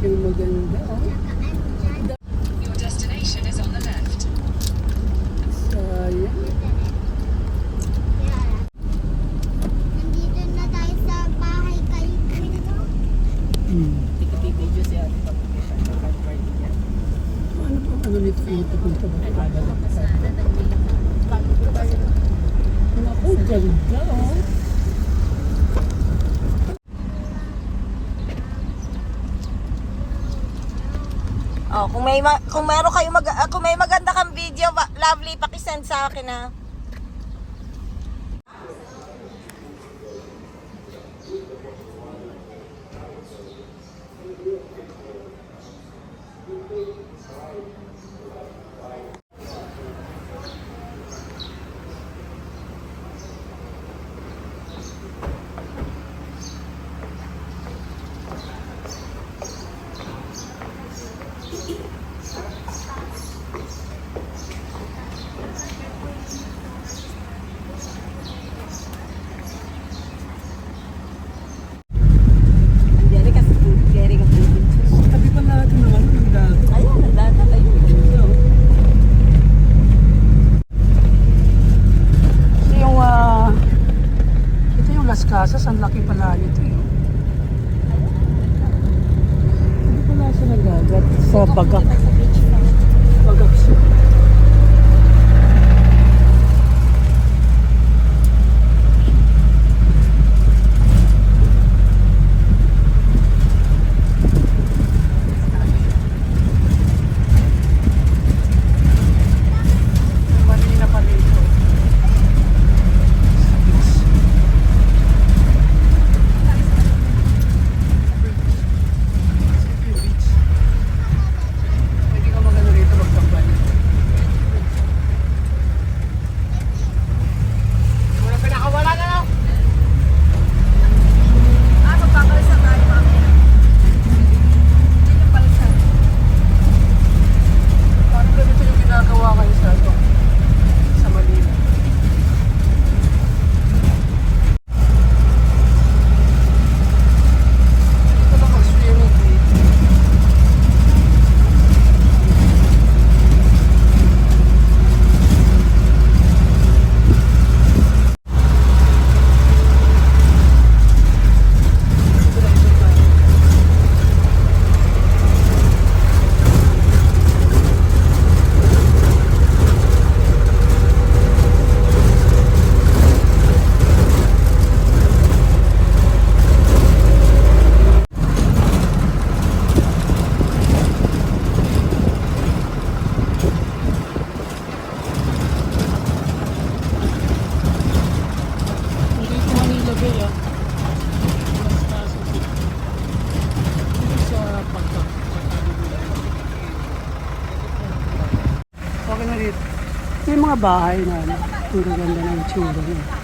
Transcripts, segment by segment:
yung maganda. Oh. may ma- kung meron kayo mag- ah, kung may maganda kang video, lovely, paki-send sa akin ha. ബാഹയിലാണ് ദുരുഗന്ധനം ചൂടുന്നത്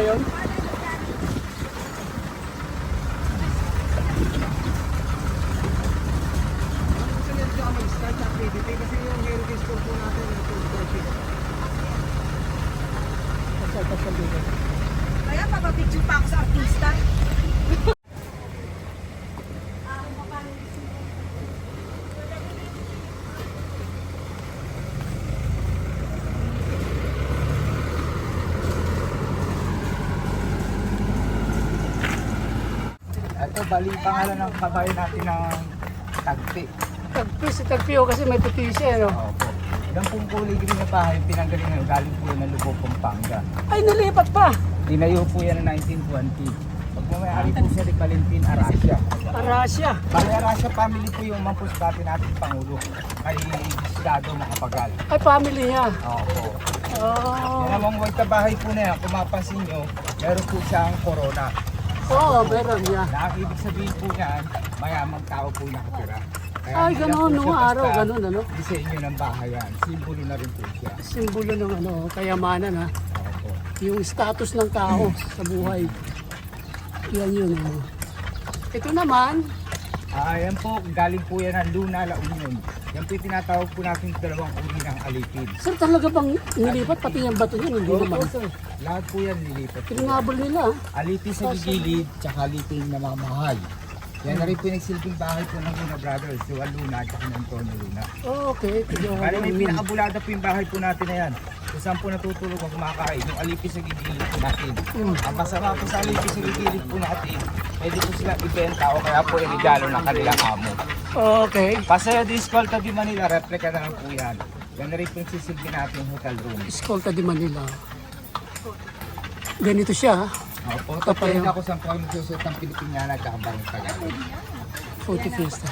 Yun? Ito, bali pangalan ng kabayo natin ng tagpi. Tagpi, si Tagpio kasi may puti siya, no? Opo. Yan pong kulay green na bahay, pinanggalingan galing po ng Lugo, Pampanga. Ay, nalipat pa! Dinayo po yan ng 1920. Pagmamayari po siya ni Valentin Aracia. Arasya. Bali Aracia family po yung mampus dati nating Pangulo. Kay Estado Makapagal. Ay, family niya. Opo. Oh. Yan white na bahay po na yan, kung mapansin nyo, meron po siyang corona. Oo, oh, meron niya. Ang ibig sabihin po niyan, mayamang tao po nakatira. Kaya Ay, nung siya araw, gano'n, ano? Disenyo ng bahay yan. Simbolo na rin po siya. Simbolo ng ano, kayamanan, ha? Opo. Yung status ng tao sa buhay. Yan yun, oh. Ito naman, Ah, yan po, galing po yan ng Luna, La Union. Yan po yung tinatawag po natin dalawang uri ng alipid. sir, talaga bang nilipat pati yung bato niya? Hindi naman. sir. Lahat po yan nilipat. po. Pinabol nila, ha? Alipid sa gilid, tsaka alipid na mamahal. Yan na rin po yung nagsilbing bahay po ng Luna Brothers, si Juan Luna at saka ng Antonio Luna. Oh, okay. Bali may pinakabulada po yung bahay po natin na yan. Kung saan po natutulog ang kumakain, yung alipis sa gigilid po natin. Mm. Ang masama po sa alipis sa gigilid po natin, pwede po sila ibenta o kaya po irigalo ng kanilang amo. Okay. Paseo de Escolta de Manila, replica na lang po yan. Yan na rin po yung sisilbi natin hotel room. Escolta de Manila. Ganito siya, ha? Opo, yun. ako sa kung magsusot ng Pilipiniana at kabarang Tagalog. Photo Fiesta.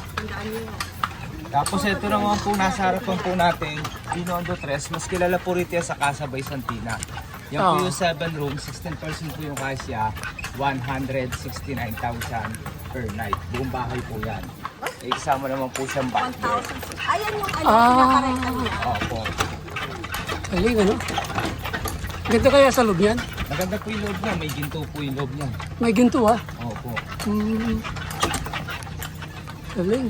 Tapos ito naman po nasa harapan po natin, Binondo Tres, mas kilala po rito sa Casabay Santina. Yan po Ah. yung 7 room, 16% po yung kasya, 169,000 per night. Buong bahay po yan. Eh, isama naman po siyang bathroom. 1,000. Ayan yung ano, Ah. pinakarenta niya. Opo. Galing, ano? Ganda kaya sa loob yan? Maganda po yung loob niya, may ginto po yung loob niya. May ginto, ha? Opo. Hmm. Galing.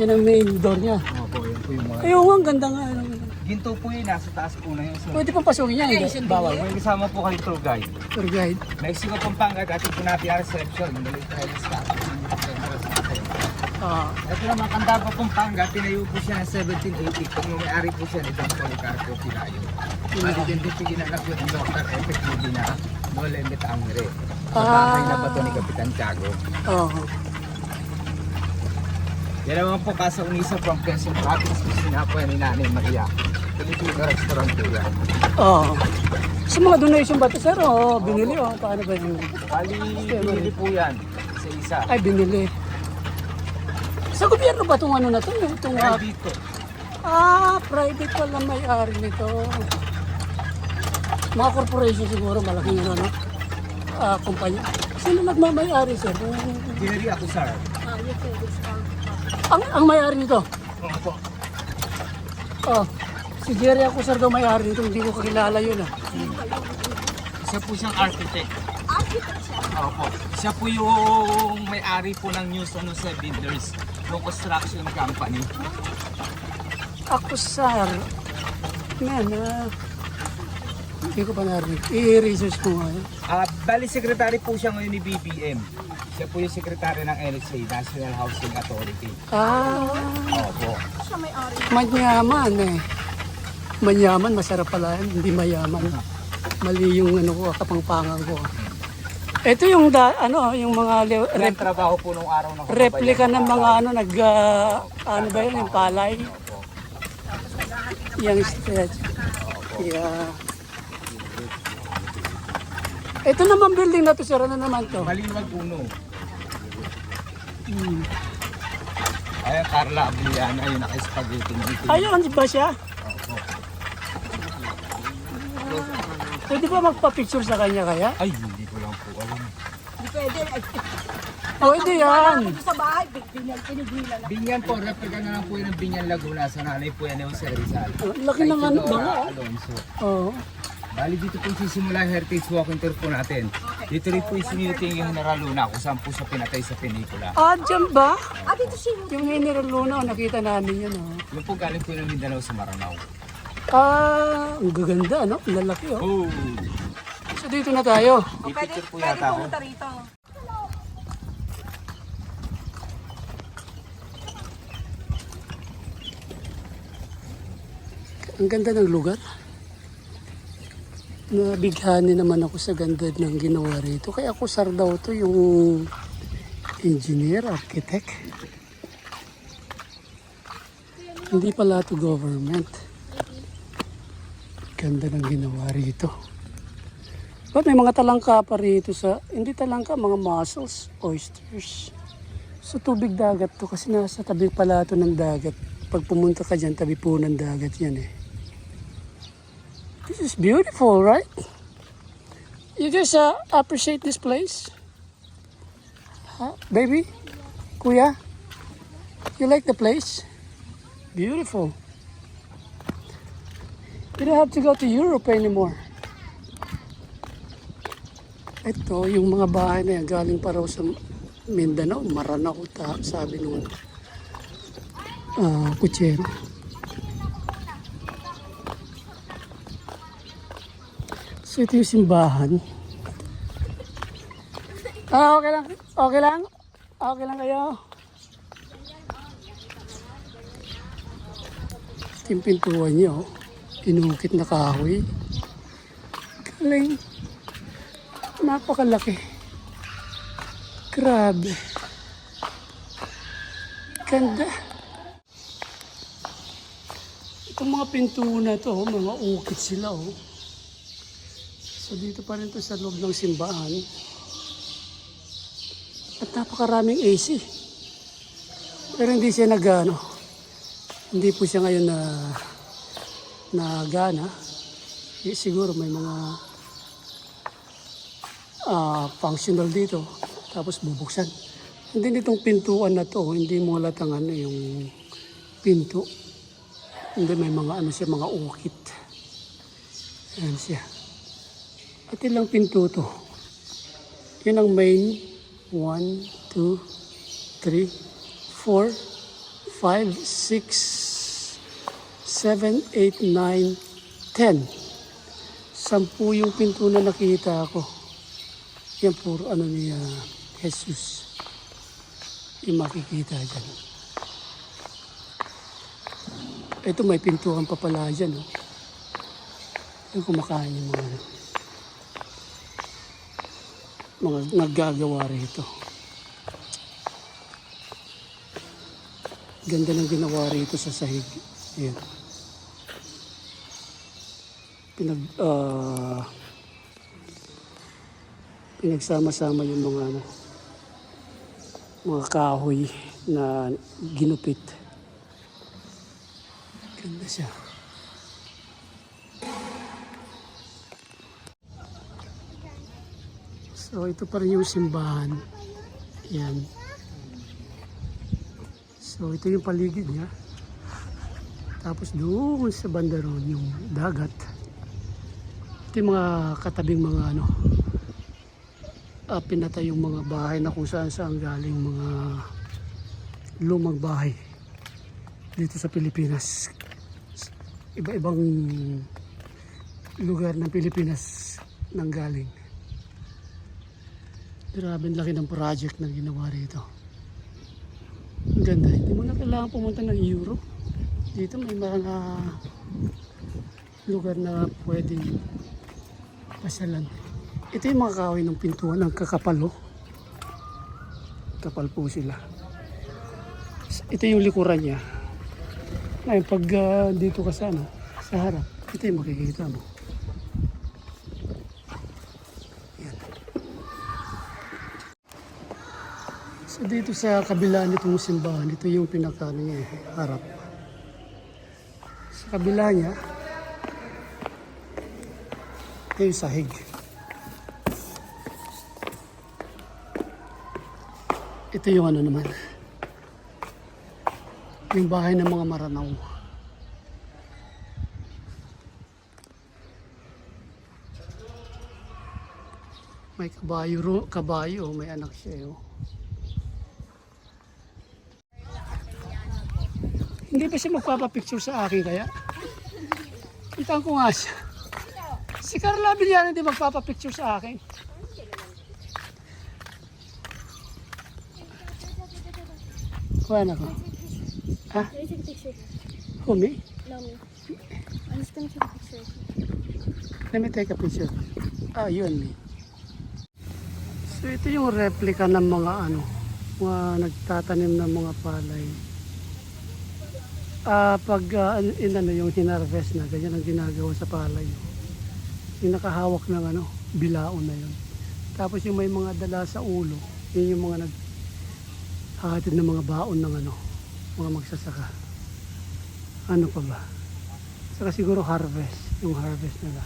Yan ang main door niya. Opo, yan po yung mga... Ayun, ang ganda nga. ano. Ginto po yun, nasa taas po na yun. sir. Pwede pang pasukin yan, hindi? Bawal. May kasama po kayo tour guide. Tour guide. Mexico, Pampanga, dati po natin ang reception. Mandali tayo sa staff. Ah, Ito naman, Candaba, Pampanga, tinayo po siya ng 1780. Kung yung may-ari po siya ni Don Policarpo Pilayo. At din po ginanap yung Dr. Epic Medina, Nole Metangre. Sa bahay na bato ni Kapitan Tiago. oh. Yan naman po Casa Unisa from Quezon Province. Kusina po yan ni Nanay Maria. Filipino restaurant po yan. Oh. Sa mga donation ba ito, sir? Oh, binili, oh. Paano ba yun? Bali, binili po yan sa isa. Ay, binili. Gobyerno ba itong ano na ito? Itong, Ay, ah, dito. ah, private pala may-ari nito. Mga corporation siguro, malaking ano, no? Ah, kumpanya. Sino nagmamay-ari, sir? Jerry ako, sir. Ang, ang may-ari nito? Opo. Oh, si Jerry ako, sir, daw may-ari nito. Hindi ko kakilala yun, ah. Isa po siyang architect. Opo. Siya po yung may-ari po ng News Ano sa Builders, construction company. Ako, sir. Man, ah. Hindi ko pa narinig. I-research ko nga. eh. Ah, bali secretary po siya ngayon ni BBM. Siya po yung secretary ng NHA, National Housing Authority. Ah, Opo. manyaman eh. Manyaman, masarap pala yan. Hindi mayaman. Mali yung ano ko, kapangpangan ko. Ito yung da, ano, yung mga le- Yan rep, trabaho po nung araw ng replika ng mga ano, nag, ah, ano ba yun, yung palay. Yung stretch. Yeah. Ito naman building na to, sir, ano naman to? Maliwag Uno. Hmm. Ayan, Carla Abliana, yung naka-spaghetti ng itim. Ayun ba siya? Opo. Pwede ba magpa-picture sa kanya kaya? Ay, hindi ko. Hindi pwede. Pwede yan. Sa bahay, binyan, pinigilan na. Binyan po, replica na lang po yun ng Binyan Laguna. Sa nanay po yan yung Jose Rizal. Ang Laki ng ano ba? Dora Alonso. Oo. Bali dito po sisimula yung heritage walking tour po natin. Dito rin po isinuting yung General Luna kung saan po siya pinatay sa pelikula. Ah, dyan ba? Ah, dito siya. Yung General Luna, nakita namin yun. Oh. Yung po galing po ng Mindanao sa Maranao. Ah, ang gaganda, no? Ang lalaki, oh. Oh! So, dito na tayo. May Pwede, picture po pwede pumunta rito. Ang ganda ng lugar. Nabighani naman ako sa ganda ng ginawa rito. Kaya ako sar daw to yung engineer, architect. Hindi pala to government. Ganda ng ginawa rito. Ba't may mga talangka pa rito sa, hindi talangka, mga mussels, oysters. Sa tubig dagat to kasi nasa tabi pala to ng dagat. Pag pumunta ka dyan, tabi po ng dagat yan eh. This is beautiful, right? You guys uh, appreciate this place? Huh? Baby? Kuya? You like the place? Beautiful. You don't have to go to Europe anymore. Ito, yung mga bahay na yan, galing pa raw sa Mindanao, Maranao, ta, sabi nung ah kutsero. So ito yung simbahan. Ah, okay lang. Okay lang. Okay lang kayo. Ito yung pintuan niyo. Inukit na kahoy. Galing. Napakalaki. Grabe. Ganda. Itong mga pinto na to, oh, mga ukit sila oh. So dito pa rin to sa loob ng simbahan. At napakaraming AC. Pero hindi siya nagano. Hindi po siya ngayon na nagana. Eh, siguro may mga ah, functional dito. Tapos bubuksan. Hindi nitong pintuan na to, hindi mo halatang ano yung pinto. Hindi may mga ano siya, mga ukit. Ayan siya. At ilang pinto to? Yun ang main. 1, 2, 3, 4, 5, 6, 7, 8, 9, 10. Sampu yung pinto na nakita ko. Yan puro ano ni ah, Jesus. Yung makikita dyan. Ito may pintuan pa pala dyan. Oh. Yung kumakain yung mga mga naggagawa rito. Ganda ng ginawa rito sa sahig. Ayan. Pinag, ah, pinagsama-sama yung mga ano, mga kahoy na ginupit. Ganda siya. So ito pa rin yung simbahan. Yan. So ito yung paligid niya. Tapos doon sa banda ron yung dagat. Ito yung mga katabing mga ano. Uh, pinatay yung mga bahay na kung saan saan galing mga lumang bahay dito sa Pilipinas. Iba-ibang lugar ng Pilipinas nang galing. Grabe laki ng project na ginawa rito. Ang ganda. Hindi mo na kailangan pumunta ng Europe. Dito may mga lugar na pwedeng pasyalan. Ito yung mga kahoy ng pintuan ng kakapalo. Kapal po sila. Ito yung likuran niya. Ngayon, pag ah, dito ka sa, ano, sa harap, ito yung makikita mo. So dito sa kabila nitong simbahan, ito yung pinaka ano niya, harap. Sa kabila niya, ito yung sahig. Ito yung ano naman. Yung bahay ng mga maranaw. May kabayo, kabayo, may anak siya. Oh. Hindi pa siya magpapapicture sa akin kaya? Kita ko nga siya. Si Carla Villar hindi magpapapicture sa akin. Kuha na ko. Ha? Can I take a? Who, me? No, me. I'm just gonna take a picture. Let me take a picture. Ah, you and me. So ito yung replica ng mga ano, mga nagtatanim ng mga palay. Ah, pag ah, in, ano, yung hinarvest na, ganyan ang ginagawa sa palay. Yung nakahawak ng ano, bilaon na yun. Tapos yung may mga dala sa ulo, yun yung mga naghahatid ng mga baon ng ano, mga magsasaka. Ano pa ba? Saka siguro harvest, yung harvest nila.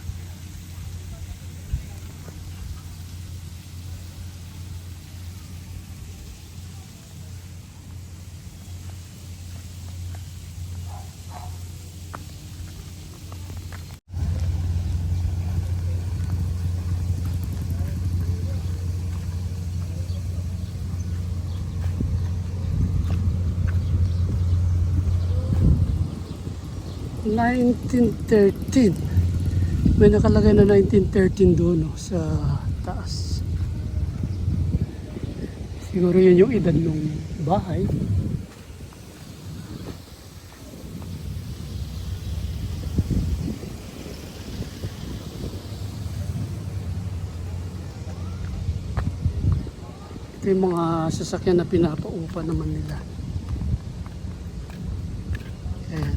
Nineteen thirteen. May nakalagay na 1913 doon no, sa taas. Siguro yun yung edad ng bahay. Ito yung mga sasakyan na pinapaupa naman nila. Ayan.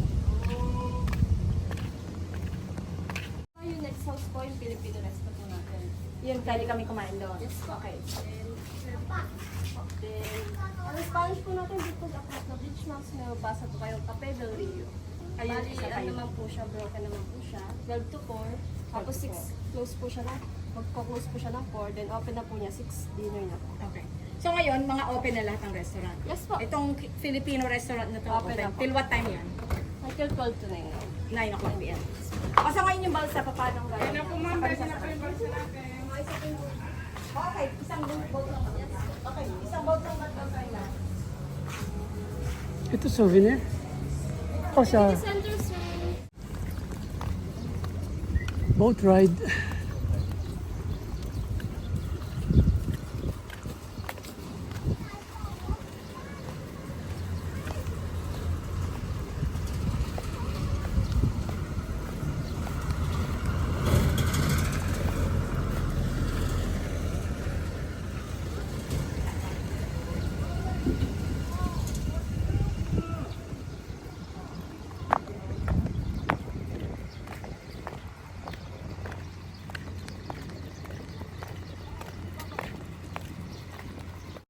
Yung next house po, yung Filipino resto po natin. Yun, pwede kami Yes, okay. Then, then, ang Spanish po natin, dito across na beach maps, may mabasa po kayong Cafe del Rio. Ayun, Bali, isa ano kayo. naman po siya, broken naman po siya. 12 to 4. Tapos 12 to 6, close po siya na. Magko-close po siya ng 4, then open na po niya 6, dinner na po. Okay. So ngayon, mga open na lahat ng restaurant. Yes po. Itong Filipino restaurant na to, Open open. na po. Till what time yan? Until 12 to 9 na. 9 o'clock p.m. O sa ngayon yung balsa, pa paano ang gagawin? Po ma'am, pwede na po yung balsa natin. Okay, isang boat lang. Okay, isang boat lang mag-balsa na. Ito souvenir? O sa boat ride.